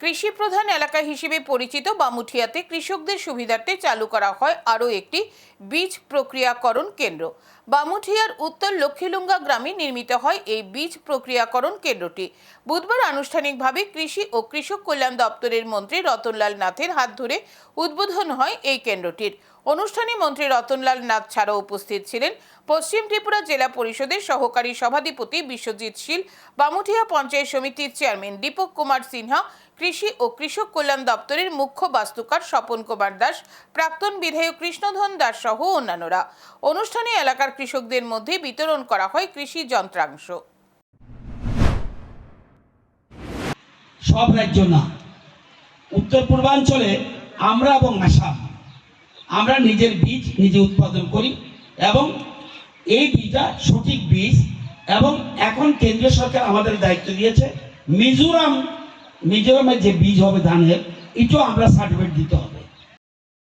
কৃষি প্রধান এলাকা হিসেবে পরিচিত বামুঠিয়াতে কৃষকদের সুবিধার্থে চালু করা হয় আরও একটি বীজ প্রক্রিয়াকরণ কেন্দ্র। বামুঠিয়ার উত্তর লক্ষ্মীলুঙ্গা গ্রামে নির্মিত হয় এই বীজ প্রক্রিয়াকরণ কেন্দ্রটি। বুধবার আনুষ্ঠানিকভাবে কৃষি ও কৃষক কল্যাণ দপ্তরের মন্ত্রী রতনলাল নাথের হাত ধরে উদ্বোধন হয় এই কেন্দ্রটির। অনুষ্ঠানে মন্ত্রী রতনলাল নাথ ছাড়াও উপস্থিত ছিলেন পশ্চিম ত্রিপুরা জেলা পরিষদের সহকারী সভাধিপতি বিশ্বজিৎ শীল, বামুঠিয়া পঞ্চায়েত সমিতির চেয়ারম্যান দীপক কুমার সিনহা কৃষি ও কৃষক কল্যাণ দপ্তরের মুখ্য বাস্তুকার স্বপন কুমার দাস, প্রাক্তন বিধায়ক কৃষ্ণধন দাস সহ অন্যান্যরা। অনুষ্ঠানে এলাকার কৃষকদের মধ্যে বিতরণ করা হয় কৃষি যন্ত্রাংশ। সব রাজ্য না। উত্তর পূর্বাঞ্চলে আমরা এবং আসাম, আমরা নিজের বীজ নিজে উৎপাদন করি এবং এই বীজটা সঠিক বীজ এবং এখন কেন্দ্রীয় সরকার আমাদের দায়িত্ব দিয়েছে। মিজোরাম মিজোরামের যে বীজ হবে ধানের এটাও আমরা সার্টিফিকেট দিতে হবে।